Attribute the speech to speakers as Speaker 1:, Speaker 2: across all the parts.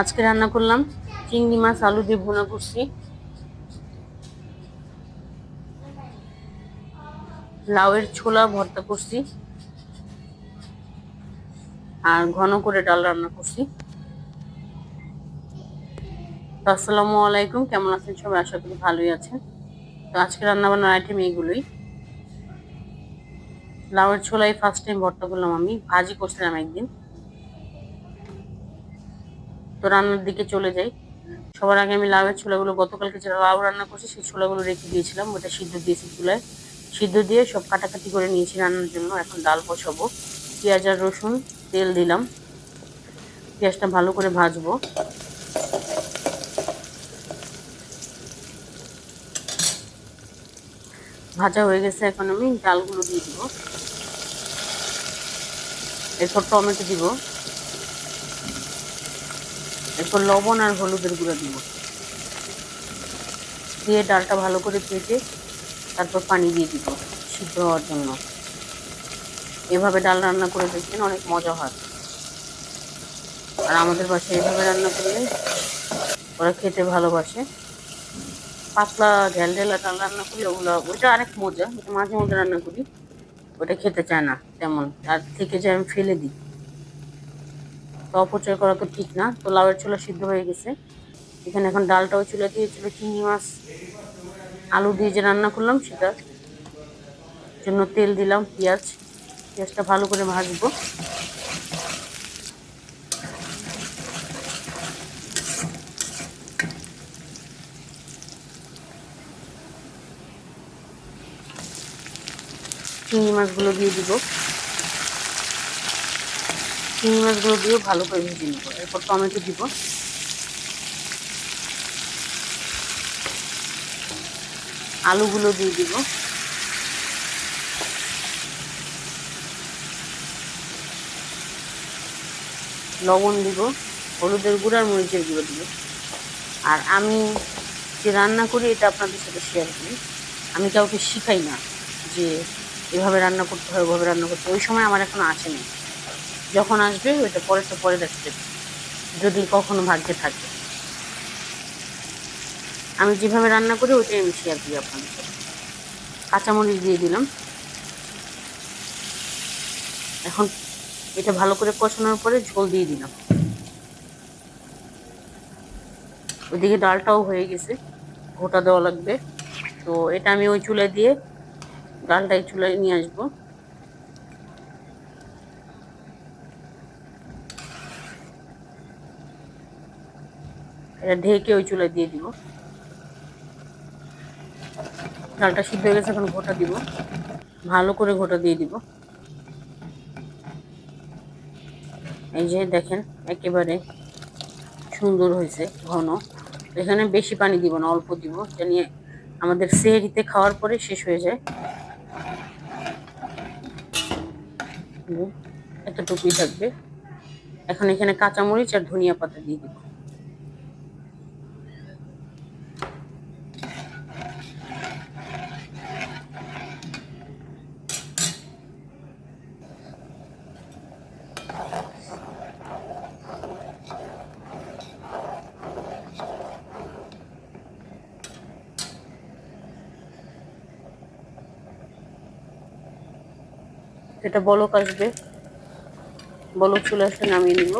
Speaker 1: আজকে রান্না করলাম চিংড়ি মাছ, আলু দিয়ে ভুনা করছি। লাউয়ের ছোলা ভর্তা করছি। আর ঘন করে ডাল রান্না করছি। তো আসসালামু আলাইকুম, কেমন আছেন সবাই? আশা করি ভালোই আছেন। তো আজকে রান্না বান্নার আইটেম এইগুলোই। লাউয়ের ছোলাই ফার্স্ট টাইম ভর্তা করলাম আমি। ভাজি করছিলাম একদিন। তো রান্নার দিকে চলে যাই। সবার আগে আমি লাউয়ের ছোলাগুলো গতকালকে যে লাউ রান্না করছি, সেই ছোলাগুলো রেখে দিয়েছিলাম। ওটা সিদ্ধ দিয়েছি চুলায়। সিদ্ধ দিয়ে সব কাটাকাটি করে নিয়েছি রান্নার জন্য। এখন ডাল বসাবো। পেঁয়াজ আর রসুন, তেল দিলাম। পেঁয়াজটা ভালো করে ভাজবো। ভাজা হয়ে গেছে এখন আমি ডালগুলো দিয়ে দিব। এরপর টমেটো দিব। এরপর লবণ আর হলুদের গুঁড়ো দিব। দিয়ে ডালটা ভালো করে কেটে তারপর পানি দিয়ে দিব সিদ্ধ হওয়ার জন্য। এভাবে ডাল রান্না করে দেখবেন অনেক মজা হয়। আর আমাদের বাসায় এভাবে রান্না করলে ওরা খেতে ভালোবাসে। পাতলা ঝাল ঝালা ডাল রান্না করি ওগুলো ওইটা আরেক মজা মাঝে মধ্যে রান্না করি, ওটা খেতে চায় না তেমন। আর থেকে যায় আমি ফেলে দিই। তো অপচয় করা তো ঠিক না। তো লাউয়ের ছোলা সিদ্ধ হয়ে গেছে। এখানে এখন ডালটাও চুলা দিয়েছিল চিংড়ি মাছ। আলু দিয়ে যে রান্না করলাম সেটার জন্য তেল দিলাম, পেঁয়াজ। পেঁয়াজটা ভালো করে ভাজবো। চিংড়ি মাছগুলো দিয়ে দিব। চিংড়ি মাছগুলো দিয়েও ভালো করে ভেজে নেব। এরপর টমেটো দিব। আলুগুলো দিয়ে দিব। লবণ দিব, হলুদের গুঁড়ো আর মরিচের গুঁড়ো দিব। আর আমি যে রান্না করি, এটা আপনাদের সাথে শেয়ার করি। আমি কাউকে শিখাই না যে এভাবে রান্না করতে হয়, ওভাবে রান্না করতে ওই সময় আমার এখন আসেনি যখন আসবে, ওইটা পরে তো পরে দেখতে যদি কখনো ভাগ্যে থাকে। আমি যেভাবে রান্না করি, ওইটাই আমি শেয়ার করি আপনাদের সাথে। কাঁচামরিচ দিয়ে দিলাম। এখন এটা ভালো করে কষানোর পরে ঝোল দিয়ে দিলাম। ওইদিকে ডালটাও হয়ে গেছে। ঘোটা দেওয়া লাগবে। তো এটা আমি ওই চুলে দিয়ে, ডালটা এই চুলায় নিয়ে আসব। এটা ঢেকে ওই চুলায় দিয়ে দিব। ডালটা সিদ্ধ হয়ে গেছে, এখন ঘোটা দিব। ভালো করে ঘোটা দিয়ে দিব। এই যে দেখেন, একেবারে সুন্দর হয়েছে ঘন। এখানে বেশি পানি দিব না, অল্প দিব। এটা নিয়ে আমাদের সেহরিতে খাওয়ার পরে শেষ হয়ে যায়। এতটুকুই থাকবে। এখন এখানে কাঁচামরিচ আর ধনিয়া পাতা দিয়ে দিব। এটা বলক আসবে। বলক চলে আসলে নামিয়ে নিব।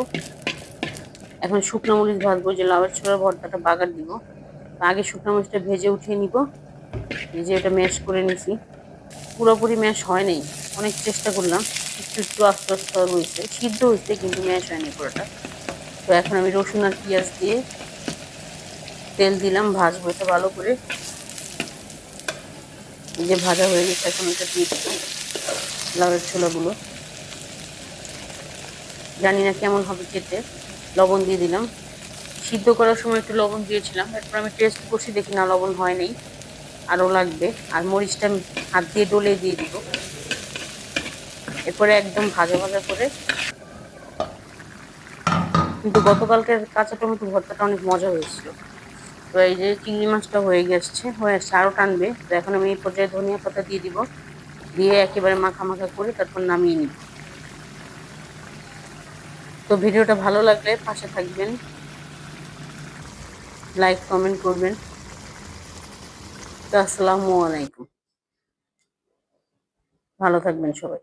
Speaker 1: এখন শুকনো মরিচ ভাজবো, যে লাউয়ের ছোলার ভর্তাটা বাগার দিব। আগে শুকনো মরিচটা ভেজে উঠিয়ে নিব। ভেজে এটা ম্যাশ করে নিছি। পুরোপুরি ম্যাশ হয় নাই। অনেক চেষ্টা করলাম। একটু একটু আস্তে আস্তে রয়েছে সিদ্ধ হয়েছে, কিন্তু ম্যাশ হয়নি পুরোটা। তো এখন আমি রসুন আর পেঁয়াজ দিয়ে তেল দিলাম, ভাজবো এটা ভালো করে। যে ভাজা হয়ে গেছে, এখন এটা দিয়ে দেবো লাউয়ের ছোলাগুলো। জানি না কেমন হবে খেতে। লবণ দিয়ে দিলাম। সিদ্ধ করার সময় একটু লবণ দিয়েছিলাম। এরপর আমি টেস্ট করছি, দেখি না লবণ হয় নাই। আরও লাগবে। আর মরিচটা হাত দিয়ে ডলে দিয়ে দিব। এরপরে একদম ভাজা ভাজা করে। কিন্তু গতকালকের কাঁচা টমেটো ভর্তাটা অনেক মজা হয়েছিল। তো এই যে চিংড়ি মাছটা হয়ে গেছে, হয়ে আসছে, আরও টানবে। তো এখন আমি এই পর্যায়ে ধনিয়া পাতা দিয়ে দিব। দিয়ে একেবারে মাখা করে তারপর নামিয়ে নিব। তো ভিডিওটা ভালো লাগলে পাশে থাকবেন। লাইক কমেন্ট করবেন। তো আসসালামু আলাইকুম। ভালো থাকবেন সবাই।